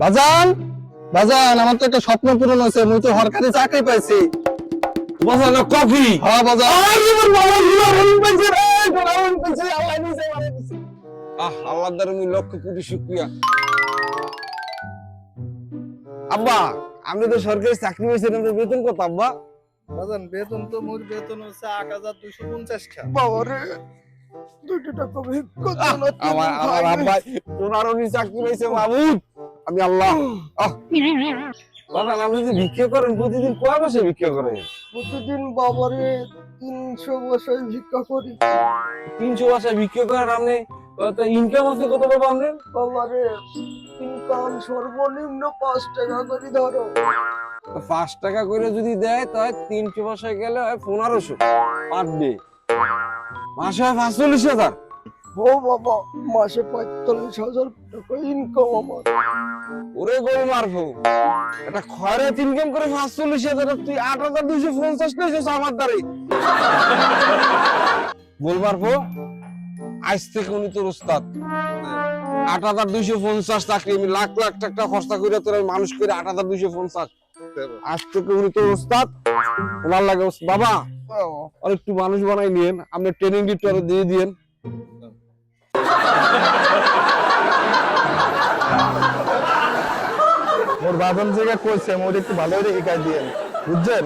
বাজান বাজান আমার তো একটা স্বপ্ন পূরণ হয়েছে মুই তো সরকারি চাকরি পাইছি। বাজান কফি? হ্যাঁ বাজান। বাবা গুলো পাইছে রে গুলো পাইছে আল্লাহ নিছে দিছে। আহ আল্লাহ দ্বারা মুই লক্ষ কোটি শুক্রিয়া। আব্বা আপনি তো সরকারি চাকরি আপনার বেতন কত আব্বা? বাজান বেতন তো মোর বেতন হচ্ছে আট হাজার দুইশো পঞ্চাশ বাবারে টাকা আমার আমার আব্বা ওনারও চাকরি পেয়েছে মাহমুদ আমি আল্লাহ। বাবা আপনি যে ভিক্ষা করেন প্রতিদিন কয় ভিক্ষা করেন? প্রতিদিন বাবারে তিনশো ভিক্ষা করি। তিনশো ভিক্ষা করেন আপনি? ইনকাম আছে কত বাবা আপনার? বাবারে ইনকাম সর্বনিম্ন পাঁচ টাকা করে ধরো। পাঁচ টাকা করে যদি দেয় তাহলে তিনশো মাসে গেলে হয় পনেরোশো। পার ডে মাসে হয় পাঁচচল্লিশ হাজার। ও বাবা মাসে পঁয়তাল্লিশ হাজার টাকা ইনকাম আমার। ওরে গোল মারবো। এটা খয়রাত ইনকাম করে পাঁচচল্লিশ হাজার তুই আট হাজার দুইশো পঞ্চাশ পেয়েছিস আমার দ্বারে। গোল মারবো? আজ থেকে উনি তোর উস্তাদ আট হাজার দুইশো পঞ্চাশ চাকরি, আমি লাখ লাখ টাকা খরচা করে তোর মানুষ করে আট হাজার দুইশো পঞ্চাশ। আজ থেকে উনি তোর উস্তাদ ওনার লাগে বাবা, আর একটু মানুষ বানাই নিয়েন, আপনি ট্রেনিং ডিট দিয়ে দিয়েন। মোর বাদন জায়গা কইছে মোর একটু ভালো একাই দিয়েন বুঝছেন?